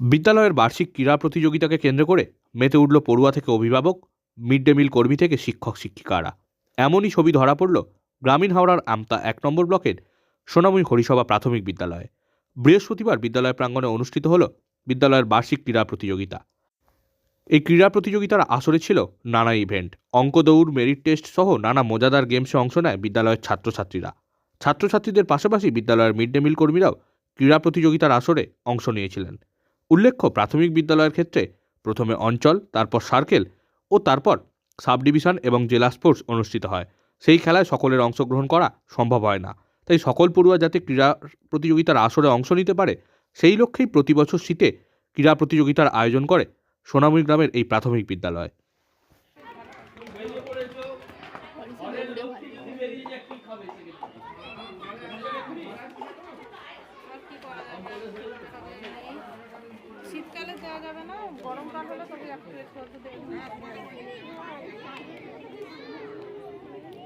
বিদ্যালয়ের বার্ষিক ক্রীড়া প্রতিযোগিতাকে কেন্দ্র করে মেতে উঠল পড়ুয়া থেকে অভিভাবক, মিড ডে মিল কর্মী থেকে শিক্ষক শিক্ষিকারা। এমনই ছবি ধরা পড়ল গ্রামীণ হাওড়ার আমতা এক নম্বর ব্লকের সোনামুই হরিসভা প্রাথমিক বিদ্যালয়ে। বৃহস্পতিবার বিদ্যালয় প্রাঙ্গণে অনুষ্ঠিত হল বিদ্যালয়ের বার্ষিক ক্রীড়া প্রতিযোগিতা। এই ক্রীড়া প্রতিযোগিতার আসরে ছিল নানা ইভেন্ট অঙ্ক দৌড় মেরিট টেস্ট সহ নানা মজাদার গেমসে অংশ নেয় বিদ্যালয়ের ছাত্রছাত্রীরা। ছাত্রছাত্রীদের পাশাপাশি বিদ্যালয়ের মিড ডে মিল কর্মীরাও ক্রীড়া প্রতিযোগিতার আসরে অংশ নিয়েছিলেন। উল্লেখ্য প্রাথমিক বিদ্যালয়ের ক্ষেত্রে প্রথমে অঞ্চল, তারপর সার্কেল ও তারপর সাব ডিভিশন এবং জেলা স্পোর্টস অনুষ্ঠিত হয়। সেই খেলায় সকলের অংশগ্রহণ করা সম্ভব হয় না। তাই সকল পড়ুয়া যাতে ক্রীড়া প্রতিযোগিতার আসরে অংশ নিতে পারে, সেই লক্ষ্যেই প্রতি বছর শীতে ক্রীড়া প্রতিযোগিতার আয়োজন করে সোনামুই গ্রামের এই প্রাথমিক বিদ্যালয়। শীতকালে দেওয়া যাবে না গরমকাল হলে তবে একটু একটু একটু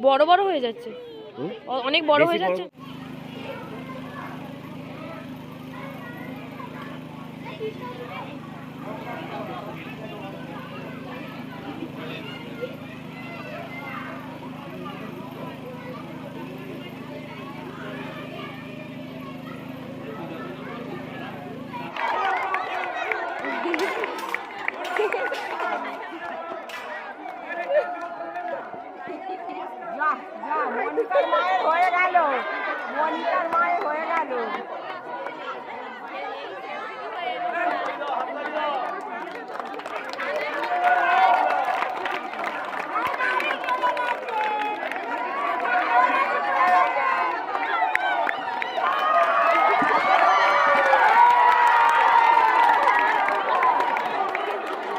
বড় বড় হয়ে যাচ্ছে। অনেক বড় হয়ে যাচ্ছে। જા જા મન કર માય હોય ગાલો